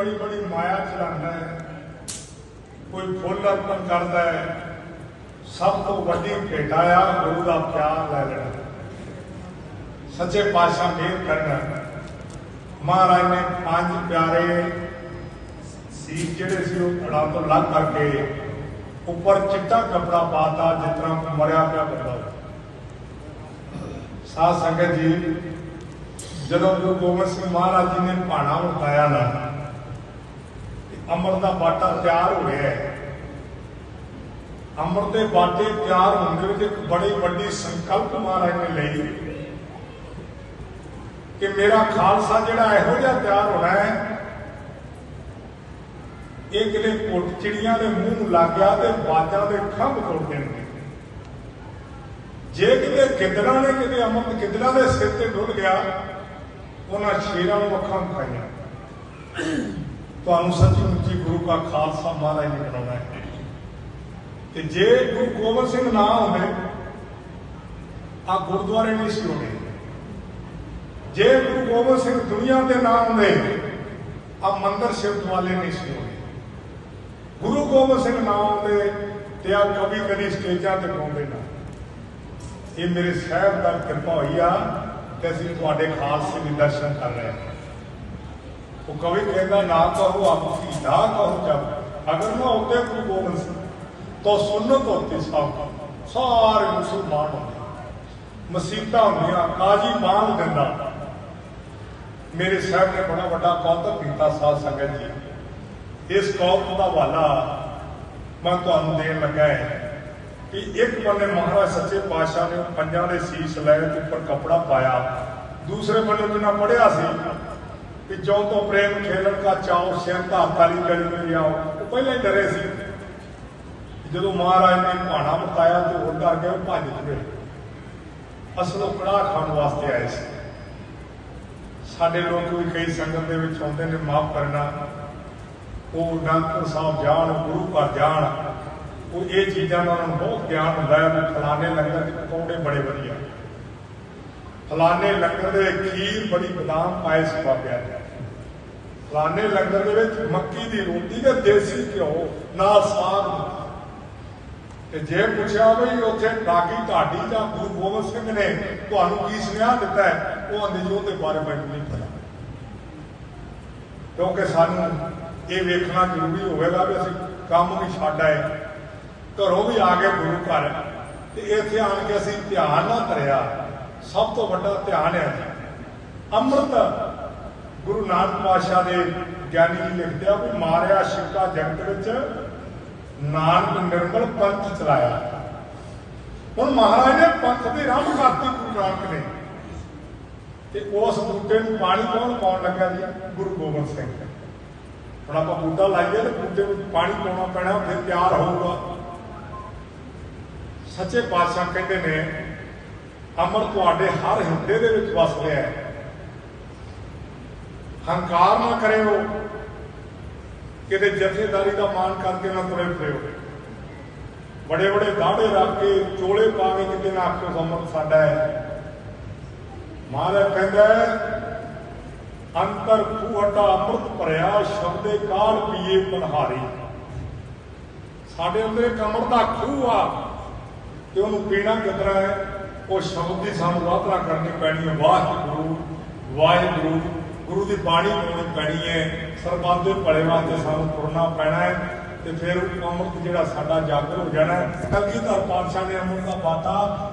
ਬੜੀ ਬੜੀ ਮਾਇਆ ਚਲਾਉਂਦਾ ਹੈ ਕੋਈ ਫੁੱਲ ਅਰਪਣ ਕਰਦਾ ਹੈ ਸਭ ਤੋਂ ਵੱਡੀ ਭੇਟਾ ਆ ਗੁਰੂ ਦਾ ਪਿਆਰ ਲੈ ਲੈਣਾ ਸੱਚੇ ਪਾਤਸ਼ਾਹ ਮਿਹਰ ਕਰਨ ਮਹਾਰਾਜ ਨੇ ਪੰਜ ਪਿਆਰੇ ਸੀ ਜਿਹੜੇ ਸੀ ਉਹ ਅੜਾ ਤੋਂ ਲੱਗ ਕਰਕੇ ਉੱਪਰ ਚਿੱਟਾ ਕਪੜਾ ਪਾਤਾ ਜਿਸ ਤਰ੍ਹਾਂ ਮਰਿਆ ਪਿਆ ਬੰਦਾ ਹੋਵੇ। ਸਾਧ ਸੰਗਤ ਜੀ ਜਦੋਂ ਗੁਰੂ ਗੋਬਿੰਦ ਸਿੰਘ ਮਹਾਰਾਜ ਜੀ ਨੇ ਭਾਣਾ ਉਠਾਇਆ ਨਾ ਅੰਮ੍ਰਿਤ ਦਾ ਬਾਟਾ ਤਿਆਰ ਹੋ ਗਿਆ ਹੈ। ਅੰਮ੍ਰਿਤ ਦੇ ਬਾਟੇ ਤਿਆਰ ਹੋਣ ਦੇ ਵਿੱਚ ਇੱਕ ਬੜੀ ਵੱਡੀ ਸੰਕਲਪ ਮਹਾਰਾਜ ਨੇ ਲਈ ਕਿ ਮੇਰਾ ਖਾਲਸਾ ਜਿਹੜਾ ਇਹੋ ਜਿਹਾ ਤਿਆਰ ਹੋਣਾ ਹੈ। ਇਹ ਕਿਤੇ ਪੁੱਟ ਚਿੜੀਆਂ ਦੇ ਮੂੰਹ ਨੂੰ ਲੱਗ ਗਿਆ ਤੇ ਬਾਜਾਂ ਦੇ ਖੰਭ ਤੋੜ ਦੇਣਗੇ। ਜੇ ਕਿਤੇ ਗਿੱਦੜਾਂ ਨੇ ਕਿਤੇ ਅਮਨ ਗਿੱਦੜਾਂ ਦੇ ਸਿਰ ਤੇ ਡੁੱਲ ਗਿਆ, ਉਹਨਾਂ ਸ਼ੇਰਾਂ ਨੂੰ ਅੱਖਾਂ ਖਾਈਆਂ ਤੁਹਾਨੂੰ ਸੱਚੀ ਮੁੱਚੀ ਗੁਰੂ ਦਾ ਖਾਲਸਾ ਮਹਾਰਾਜ ਨੇ ਬਣਾਉਣਾ ਹੈ। ਤੇ ਜੇ ਗੁਰੂ ਗੋਬਿੰਦ ਸਿੰਘ ਨਾ ਹੁੰਦੇ ਆ ਗੁਰਦੁਆਰੇ ਨਹੀਂ ਸੀ ਹੋਣੇ। ਜੇ ਗੁਰੂ ਗੋਬਿੰਦ ਸਿੰਘ ਦੁਨੀਆ ਤੇ ਨਾ ਹੁੰਦੇ ਆ ਮੰਦਰ ਸ਼ਿਵ ਦੁਆਲੇ ਨਹੀਂ ਸੀ ਹੋਣੇ। ਗੁਰੂ ਗੋਬਿੰਦ ਸਿੰਘ ਨਾ ਹੁੰਦੇ ਤੇ ਆ ਕਵੀ ਕਦੀ ਸਟੇਜਾਂ ਤੇ ਗਾਉਂਦੇ ਨਾ। ਇਹ ਮੇਰੇ ਸਾਹਿਬ ਦਾ ਕਿਰਪਾ ਹੋਈ ਆ ਤੇ ਅਸੀਂ ਤੁਹਾਡੇ ਖਾਲਸੇ ਦੇ ਦਰਸ਼ਨ ਕਰ ਰਹੇ ਹਾਂ। ਉਹ ਕਵੀ ਕਹਿੰਦਾ, ਨਾ ਕਹੋ ਆਪ ਕੀ, ਨਾ ਕਹੋ ਜਬ ਅਗਰ ਨਾ ਹੋਤੇ ਗੁਰੂ ਗੋਬਿੰਦ ਸਿੰਘ ਤਾਂ ਸੁਨਨਤ ਹੋਤੀ ਸਭ, ਸਾਰੇ ਮੁਸਲਮਾਨ ਹੁੰਦੇ ਮਸੀਤਾਂ ਹੁੰਦੀਆਂ, ਕਾਜੀ ਬਾਣ ਦਿੰਦਾ। ਮੇਰੇ ਸਾਹਿਬ ਨੇ ਬੜਾ ਵੱਡਾ ਕੌਤਕ ਕੀਤਾ, ਸਾਧ ਸੰਗਤ ਜੀ। ਇਸ ਕੌਤਕ ਦਾ ਹਵਾਲਾ ਮੈਂ ਤੁਹਾਨੂੰ ਦੇਣ ਲੱਗਾ ਹੈ ਕਿ ਇੱਕ ਬੰਨੇ ਮਹਾਰਾਜ ਸੱਚੇ ਪਾਤਸ਼ਾਹ ਨੇ ਪੰਜਾਂ ਦੇ ਸੀਸ ਲੈ ਤੇ ਉੱਪਰ ਕੱਪੜਾ ਪਾਇਆ। ਦੂਸਰੇ ਬੰਨੇ ਜਿੰਨਾ ਪੜਿਆ ਸੀ ਕਿ ਜੋ ਤੋਂ ਪ੍ਰੇਮ ਖੇਲਣ ਦਾ ਚਾਉ ਸਿਰ ਧਾ ਕਾਲੀ ਗਲੀ ਮੇਂ ਆਓ ਉਹ। ਪਹਿਲਾਂ ਹੀ ਡਰੇ ਸੀ। ਜਦੋਂ ਮਹਾਰਾਜ ਨੇ ਭਾਣਾ ਬਤਾਇਆ ਤੇ ਹੋਰ ਡਰ ਗਏ ਉਹ ਭੱਜ ਗਏ ਅਸਲ ਉਹ ਕੜਾਹ ਖਾਣ ਵਾਸਤੇ ਆਏ ਸੀ। ਸਾਡੇ ਲੋਕ ਵੀ ਕਈ ਸੰਗਤ ਦੇ ਵਿੱਚ ਆਉਂਦੇ ਨੇ, ਮਾਫ ਕਰਨਾ। ਉਹ ਅਨੰਦਪੁਰ ਸਾਹਿਬ ਜਾਣ, ਗੁਰੂ ਘਰ ਜਾਣ। ਉਹ ਇਹ ਚੀਜ਼ਾਂ ਦਾ ਉਹਨਾਂ ਨੂੰ ਬਹੁਤ ਗਿਆਨ ਹੁੰਦਾ ਹੈ ਫਲਾਣੇ ਲੰਗਰ ਦੇ ਪਕੌੜੇ ਬੜੇ ਵਧੀਆ। ਫਲਾਣੇ ਲੰਗਰ ਦੇ ਖੀਰ ਬੜੀ ਬਦਾਮ ਪਾਇਸ ਪਾਪਿਆ ਫਲਾਣੇ ਲੰਗਰ ਦੇ ਵਿੱਚ ਮੱਕੀ ਦੀ ਰੋਟੀ ਤੇ ਦੇਸੀ ਘਿਓ, ਨਾਲ ਸਾਗ ਤੇ ਜੇ ਪੁੱਛਿਆ ਬਈ ਉੱਥੇ ਡਾਕੀ ਢਾਡੀ ਜਾਂ ਗੁਰੂ ਗੋਬਿੰਦ ਸਿੰਘ ਨੇ ਤੁਹਾਨੂੰ ਕੀ ਸੁਨੇਹਾ ਦਿੱਤਾ ਹੈ, ਉਹ ਅੰਦੇ ਜੋ ਬਾਰੇ ਮੈਨੂੰ ਨਹੀਂ ਪਤਾ। ਕਿਉਂਕਿ ਸਾਨੂੰ ਇਹ ਵੇਖਣਾ ਜ਼ਰੂਰੀ ਹੋਵੇਗਾ ਵੀ ਅਸੀਂ ਕੰਮ ਵੀ ਛੱਡ ਆਏ, ਘਰੋਂ ਵੀ ਆ ਗਏ ਗੁਰੂ ਘਰ ਤੇ ਇੱਥੇ ਆਣ ਕੇ ਅਸੀਂ ਧਿਆਨ ਨਾ ਧਰਿਆ ਸਭ ਤੋਂ ਵੱਡਾ ਧਿਆਨ ਹੈ। ਅੰਮ੍ਰਿਤ ਗੁਰੂ ਨਾਨਕ ਪਾਤਸ਼ਾਹ ਦੇ ਗਿਆਨੀ ਜੀ ਲਿਖਦੇ ਆ ਵੀ ਮਾਰਿਆ ਸ਼ਿਕਾ ਜਗਤ ਵਿੱਚ ਨਾਨਕ ਨਿਰਮਲ ਪੰਥ ਚਲਾਇਆ। ਹੁਣ ਮਹਾਰਾਜ ਨੇ ਪੰਥ ਦੀ ਰਾਹ ਕਰਤੀ ਗੁਰੂ ਨਾਨਕ ਨੇ। ਤੇ ਉਸ ਬੂਟੇ ਨੂੰ ਪਾਣੀ ਕੌਣ ਪਾਉਣ ਲੱਗਾ ਜੀ? ਗੁਰੂ ਗੋਬਿੰਦ ਸਿੰਘ। ਹੁਣ ਆਪਾਂ ਬੂਟਾ ਲਾਈਏ ਤੇ ਬੂਟੇ ਵਿੱਚ ਪਾਣੀ ਪਾਉਣਾ ਪੈਣਾ, ਫਿਰ ਤਿਆਰ ਹੋਊਗਾ। ਸੱਚੇ ਪਾਤਸ਼ਾਹ ਕਹਿੰਦੇ ਨੇ ਅਮਰ ਤੁਹਾਡੇ ਹਰ ਹਿਰਦੇ ਦੇ ਵਿੱਚ ਵਸ ਰਿਹਾ ਹੈ। ਹੰਕਾਰ ਨਾ ਕਰਿਓ। ਕਿਤੇ ਜਥੇਦਾਰੀ ਦਾ ਮਾਨ ਕਰਕੇ ਨਾ ਤੁਰੇ ਫਿਰਿਓ। ਬੜੇ ਬੜੇ ਦਾੜੇ ਰੱਖ ਕੇ ਚੋਲੇ ਪਾ ਕੇ ਕਿਤੇ ਨਾ ਆਖੋ ਸਮਰ ਸਾਡਾ ਹੈ। ਮਹਾਰਾਜ ਕਹਿੰਦਾ ਅੰਤਰ ਖੂਹਟਾ ਅੰਮ੍ਰਿਤ ਭਰਿਆ, ਸ਼ਬਦੇ ਕਾਲ ਪੀਏ ਪਨਹਾਰੀ ਸਾਡੇ ਅੰਦਰ ਇੱਕ ਅੰਮ੍ਰਿਤ ਦਾ ਖੂਹ ਆ, ਤੇ ਉਹਨੂੰ ਪੀਣਾ ਕਿਤਨਾ ਹੈ? ਉਹ ਸ਼ਬਦ ਦੀ ਸਾਨੂੰ ਵਾਤਰਾ ਕਰਨੀ ਪੈਣੀ ਹੈ। ਵਾਹਿਗੁਰੂ ਵਾਹਿਗੁਰੂ, ਗੁਰੂ ਦੀ ਬਾਣੀ ਪੜ੍ਹਨੀ ਪੈਣੀ ਹੈ। ਸਰਬੱਤ ਦੇ ਭਲੇ ਵਾਸਤੇ ਸਾਨੂੰ ਤੁਰਨਾ ਪੈਣਾ ਹੈ ਤੇ ਫਿਰ ਉਹ ਅੰਮ੍ਰਿਤ ਜਿਹੜਾ ਸਾਡਾ ਜਾਗਰ ਹੋ ਜਾਣਾ ਹੈ। ਕਲਗੀਧਰ ਪਾਤਸ਼ਾਹ ਨੇ ਅੰਮ੍ਰਿਤ ਦਾ ਬਾਤਾ